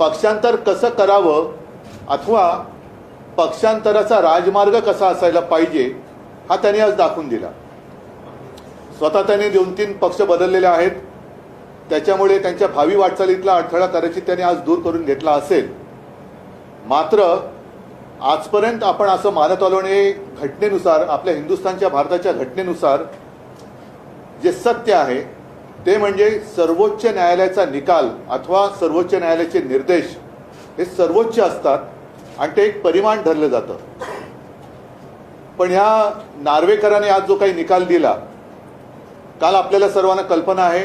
पक्षांतर कसं करावं अथवा पक्षांतराचा राजमार्ग कसा असायला पाहिजे हा त्यांनी आज दाखवून दिला. स्वतः त्यांनी दोन तीन पक्ष बदललेले आहेत. त्याच्यामुळे त्यांच्या भावी वाटचालीतला अडथळा करायची त्यांनी आज दूर करून घेतला असेल. मात्र आजपर्यंत आपण असं मानत आलो आणि घटनेनुसार आपल्या हिंदुस्थानच्या भारताच्या घटनेनुसार जे सत्य आहे ते म्हणजे सर्वोच्च न्यायालयाचा निकाल अथवा सर्वोच्च न्यायालयाचे निर्देश हे सर्वोच्च असतात आणि ते एक परिमाण धरलं जातं. पण ह्या नार्वेकरांनी आज जो काही निकाल दिला काल आपल्याला सर्वांना कल्पना आहे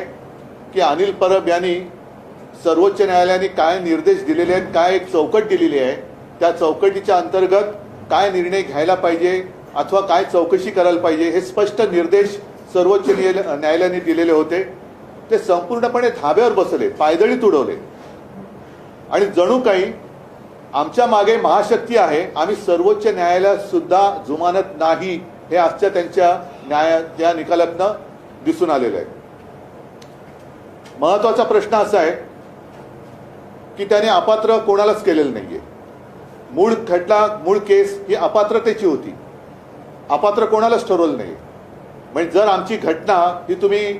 की अनिल परब यांनी सर्वोच्च न्यायालयाने काय निर्देश दिलेले आहेत काय एक चौकट दिलेली आहे त्या चौकटीच्या अंतर्गत काय निर्णय घ्यायला पाहिजे अथवा काय चौकशी करायला पाहिजे हे स्पष्ट निर्देश सर्वोच्च न्यायालयाने दिलेले होते. ते संपूर्णपणे धाब्यावर बसले पायदळी तुडवले. आणि जणू काही आमच्या मागे महाशक्ती आहे आम्ही सर्वोच्च न्यायालयात सुद्धा जुमानत नाही हे आजच्या त्यांच्या न्याया या निकालातनं दिसून आलेलं आहे. महत्त्वाचा प्रश्न असा आहे की त्याने अपात्र कोणालाच केलेलं नाहीये. मूळ खटला मूळ केस ही अपात्रतेची होती. अपात्र कोणालाच ठरवलं नाही म्हणजे जर आमची घटना ही तुम्ही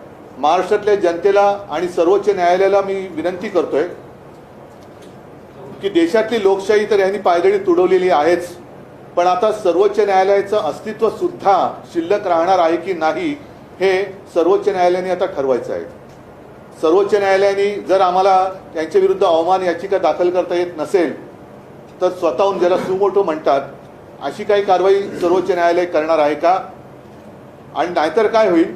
महाराष्ट्रातल्या जनतेला आणि सर्वोच्च न्यायालयाला मी विनंती करतोय की देशातली लोकशाही तर यांनी पायदळी तुडवलेली आहेच पण आता सर्वोच्च न्यायालयाचं अस्तित्व सुद्धा शिल्लक राहणार आहे की नाही हे सर्वोच्च न्यायालयाने आता ठरवायचं आहे. सर्वोच्च न्यायालयाने जर आम्हाला त्यांच्या विरुद्ध अवमान याचिका दाखल करता येत नसेल तर स्वतःहून ज्याला सुमोटो म्हणतात अशी काही कारवाई सर्वोच्च न्यायालय करणार आहे का? आणि नाहीतर काय होईल?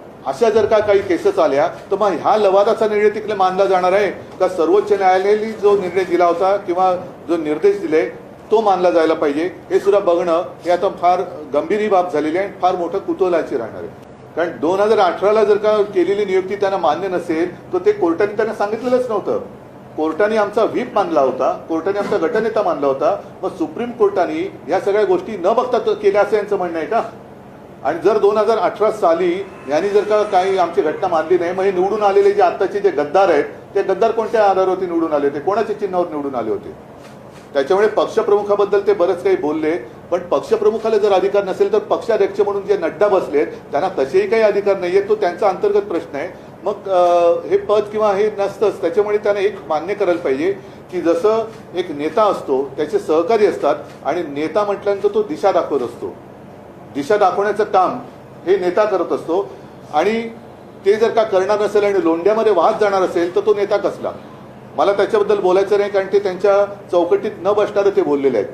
अशा जर का काही केसेस आल्या तर मग ह्या लवादाचा निर्णय तिकडे मानला जाणार आहे. का सर्वोच्च न्यायालयाने जो निर्णय दिला होता किंवा जो निर्देश दिले तो मानला जायला पाहिजे. हे सुद्धा बघणं हे आता फार गंभीर ही बाब झालेली आहे आणि फार मोठं कुतूहलाची राहणार आहे. कारण दोन हजार अठराला जर का केलेली नियुक्ती त्यांना मान्य नसेल तर ते कोर्टाने त्यांना सांगितलेलंच नव्हतं. कोर्टाने आमचा व्हीप मानला होता कोर्टाने आमचा गटनेता मानला होता. मग सुप्रीम कोर्टाने या सगळ्या गोष्टी न बघता केल्या असं यांचं म्हणणं आहे का? आणि जर दोन हजार अठरा साली यांनी जर का काही आमची घटना मानली नाही मग हे निवडून आलेले जे आत्ताचे जे गद्दार आहेत ते गद्दार कोणत्या आधारावरती निवडून आले होते? कोणाच्या चिन्हावर निवडून आले होते? त्याच्यामुळे पक्षप्रमुखाबद्दल ते बरंच काही बोलले पण पक्षप्रमुखाला जर अधिकार नसेल तर पक्षाध्यक्ष म्हणून जे नड्डा बसलेत त्यांना तसेही काही अधिकार नाही आहेत तो त्यांचा अंतर्गत प्रश्न आहे. मग हे पद किंवा हे नसतंच त्याच्यामुळे त्याने एक मान्य करायला पाहिजे की जसं एक नेता असतो त्याचे सहकारी असतात आणि नेता म्हटल्यानंतर तो दिशा दाखवत असतो. दिशा दाखवण्याचं काम हे नेता करत असतो. आणि ते जर का करणार नसेल आणि लोंढ्यामध्ये वाहत जाणार असेल तर तो नेता कसला? मला त्याच्याबद्दल बोलायचं नाही कारण ते त्यांच्या चौकटीत न बसणारे ते बोललेले आहेत.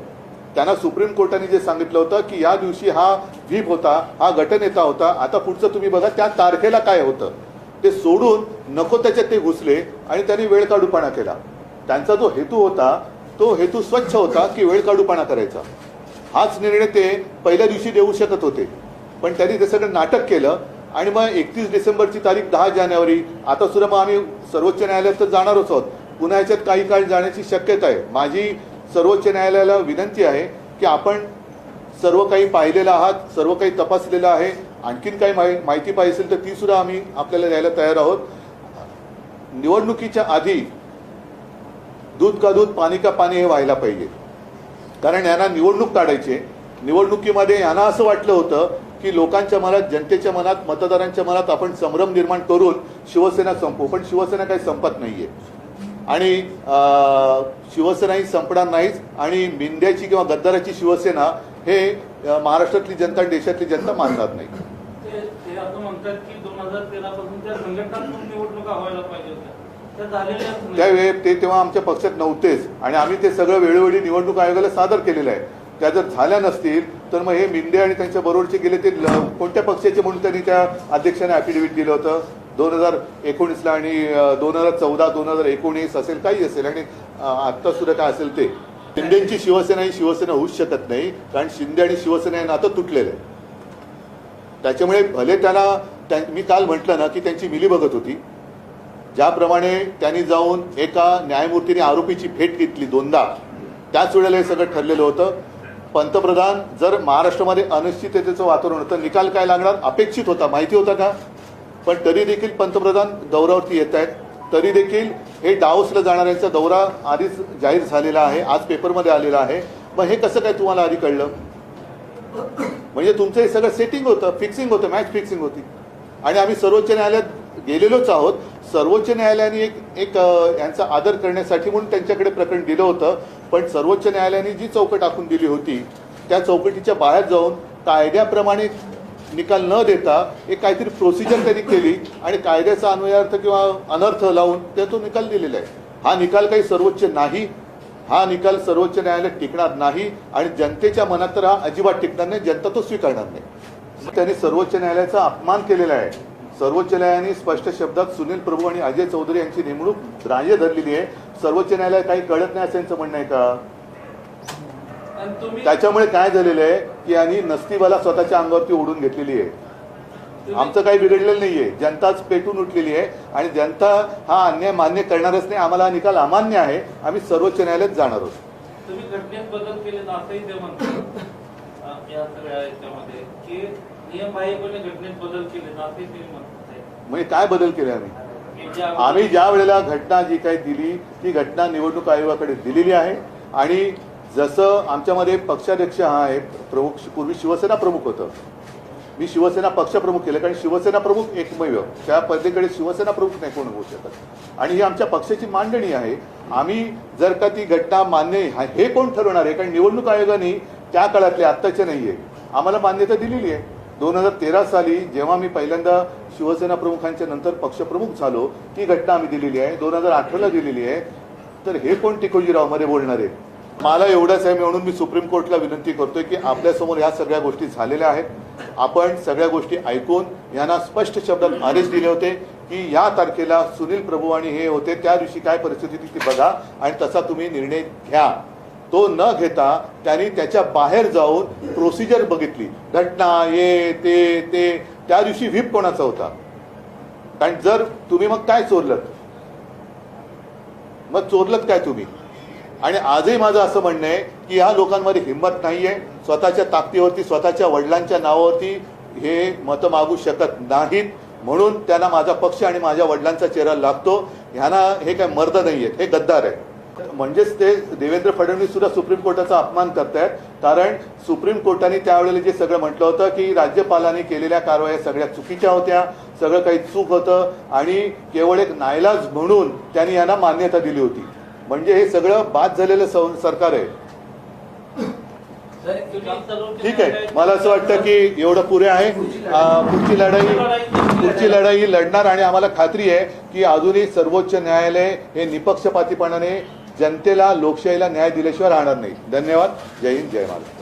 त्यांना सुप्रीम कोर्टाने जे सांगितलं होतं की या दिवशी हा व्हीप होता हा गटनेता होता आता पुढचं तुम्ही बघा त्या तारखेला काय होतं? ते सोडून नको त्याच्यात ते घुसले आणि त्यांनी वेळ काढूपणा केला. त्यांचा जो हेतू होता तो हेतू स्वच्छ होता की वेळ काढूपणा करायचा? हाच निर्णय ते पहिल्या दिवशी देऊ शकत होते. पण त्यांनी ते सगळं नाटक केलं आणि मग एकतीस डिसेंबरची तारीख दहा जानेवारी आता सुद्धा मग आम्ही सर्वोच्च न्यायालयात तर जाणारच आहोत. पुन्हा याच्यात काही काळ जाण्याची शक्यता आहे. माझी सर्वोच्च न्यायालयाला विनंती आहे की आपण सर्व काही पाहिलेलं आहात सर्व काही तपासलेलं आहे आणखीन काही माहि- माहिती पाहिजे असेल तर ती सुद्धा आम्ही आपल्याला द्यायला तयार आहोत. निवडणुकीच्या आधी दूध का दूध पाणी का पाणी हे व्हायला पाहिजे. कारण यांना निवडणूक काढायची निवडणुकीमध्ये यांना असं वाटलं होतं की लोकांच्या मनात जनतेच्या मनात मतदारांच्या मनात आपण संभ्रम निर्माण करून शिवसेना संपू. पण शिवसेना काही संपत नाहीये. आणि शिवसेना ही संपणार नाहीच आणि मिंद्याची किंवा गद्दाराची शिवसेना हे महाराष्ट्रातली जनता देशातली जनता मानणार नाही. ते ते त्यावेळी ते तेव्हा आमच्या पक्षात नव्हतेच. आणि आम्ही ते सगळं वेळोवेळी निवडणूक आयोगाला सादर केलेलं आहे. त्या जर झाल्या नसतील तर मग हे मिंदे आणि त्यांच्या बरोबरचे गेले ते कोणत्या पक्षाचे म्हणून त्यांनी त्या अध्यक्षाने अफिडेव्हिट दिलं होतं? दोन हजार एकोणीसला आणि दोन हजार चौदा दोन हजार एकोणीस असेल काही असेल. आणि आत्ता सुद्धा काय असेल ते. शिंदेची शिवसेना ही शिवसेना होऊच शकत नाही कारण शिंदे आणि शिवसेना हे नातं तुटलेलं आहे. त्याच्यामुळे भले त्याला मी काल म्हटलं ना की त्यांची मिली बघत होती. ज्याप्रमाणे त्यांनी जाऊन एका न्यायमूर्तीने आरोपीची भेट घेतली दोनदा त्याच वेळेला हे सगळं ठरलेलं होतं. पंतप्रधान जर महाराष्ट्रामध्ये अनिश्चिततेचं वातावरण होतं निकाल काय लागणार? अपेक्षित होता. माहिती होता का? पण तरी देखील पंतप्रधान दौऱ्यावरती येत आहेत. तरी देखील हे डाऊसला जाणाऱ्यांचा दौरा आधीच जाहीर झालेला आहे आज पेपरमध्ये आलेला आहे. मग हे कसं काय तुम्हाला आधी कळलं? म्हणजे तुमचं हे सगळं सेटिंग होतं फिक्सिंग होतं मॅच फिक्सिंग होती. आणि आम्ही सर्वोच्च न्यायालयात गेलेलोच आहोत. सर्वोच्च न्यायालयाने एक एक यांचा आदर करण्यासाठी म्हणून त्यांच्याकडे प्रकरण दिलं होतं. पण सर्वोच्च न्यायालयाने जी चौकट आखून दिली होती त्या चौकटीच्या बाहेर जाऊन कायद्याप्रमाणे निकाल न देता एक काहीतरी प्रोसिजर त्यांनी केली आणि कायद्याचा अन्वयार्थ किंवा अनर्थ लावून ते तो निकाल दिलेला आहे. हा निकाल काही सर्वोच्च नाही. हा निकाल सर्वोच्च न्यायालयात टिकणार नाही आणि जनतेच्या मनात तर हा अजिबात टिकणार नाही जनता तो स्वीकारणार नाही. त्यांनी सर्वोच्च न्यायालयाचा अपमान केलेला आहे. सर्वोच्च न्यायालयाने स्पष्ट शब्दात सुनील प्रभू आणि अजय चौधरी यांची नेमणूक ग्राह्य धरलेली आहे. सर्वोच्च न्यायालय काही कळत नाही असं यांचं म्हणणं आहे का? आणि तुम्ही त्याच्यामुळे काय झालेलं आहे की यांनी नसतीवाला स्वतःच्या अंगावरती ओढून घेतलेली आहे. आमचं काही बिघडलेलं नाहीये. जनताच पेटून उठलेली आहे आणि जनता हा अन्याय मान्य करणारच नाही. आम्हाला हा निकाल अमान्य आहे. आम्ही सर्वोच्च न्यायालयात जाणार आहोत. तुम्ही घटनेत बदल केले असंही ते म्हणतात. या सगळ्या याच्यामध्ये की नियमबाह्यपणे घटनेत बदल केले म्हणजे काय बदल केले आम्ही? की ज्या आम्ही ज्या वेळेला घटना जी काही दिली ती घटना निवडणूक आयोगाकडे दिलेली आहे. आणि जसं आमच्यामध्ये पक्षाध्यक्ष हा आहे प्रमुख पूर्वी शिवसेना प्रमुख होतं. मी शिवसेना पक्षप्रमुख केलं कारण शिवसेना प्रमुख एकमेव. त्या पद्धतीकडे शिवसेना प्रमुख नाही कोण होऊ शकत. आणि ही आमच्या पक्षाची मांडणी आहे. आम्ही जर का ती घटना मान्य हा- हे कोण ठरवणार आहे? कारण निवडणूक आयोगाने त्या काळातले आत्ताचे नाहीये. आम्हाला मान्यता दिलेली आहे. दोन हजार तेरा साली जेव्हा मी पहिल्यांदा शिवसेना प्रमुखांच्या नंतर पक्षप्रमुख झालो ती घटना आम्ही दिलेली आहे. दोन हजार अठराला दिलेली आहे. तर हे कोण टिकोजीरावमध्ये बोलणार आहे? मला एवढंच आहे म्हणून मी सुप्रीम कोर्टला विनंती करतोय की आपल्यासमोर ह्या सगळ्या गोष्टी झालेल्या आहेत. आपण सगळ्या गोष्टी ऐकून यांना स्पष्ट शब्दात आदेश दिले होते की या तारखेला सुनील प्रभू आणि हे होते. त्या दिवशी काय परिस्थिती ती बघा आणि तसा तुम्ही निर्णय घ्या. तो न घेता त्यांनी त्याच्या बाहेर जाऊन प्रोसिजर बघितली. घटना ये ते ते. त्या दिवशी व्हीप कोणाचा होता? कारण जर तुम्ही मग काय चोरलं मग चोरलत काय तुम्ही? आणि आजही माझं असं म्हणणं आहे की ह्या लोकांमध्ये हिंमत नाहीये. स्वतःच्या ताकदीवरती स्वतःच्या वडिलांच्या नावावरती हे मतं मागू शकत नाहीत. म्हणून त्यांना माझा पक्ष आणि माझ्या वडिलांचा चेहरा लागतो. ह्यांना हे काय मर्द नाही आहेत हे गद्दार आहेत. म्हणजेच ते देवेंद्र फडणवीस सुद्धा सुप्रीम कोर्टाचा अपमान करतायत. कारण सुप्रीम कोर्टाने त्यावेळेला जे सगळं म्हटलं होतं की राज्यपालांनी केलेल्या कारवाया सगळ्या चुकीच्या होत्या सगळं काही चूक होतं आणि केवळ एक नायलाज म्हणून त्यांनी यांना मान्यता दिली होती. म्हणजे हे सगळं बाद झालेलं सरकार आहे. ठीक आहे. मला असं वाटतं की एवढं पुरे आहे. पुढची लढाई पुढची लढाई लढणार आणि आम्हाला खात्री आहे की अजूनही सर्वोच्च न्यायालय हे निपक्षपातीपणाने जनतेला लोकशाहीला न्याय दिल्याशिवाय राहणार नाही. धन्यवाद. जय हिंद जय महाराष्ट्र.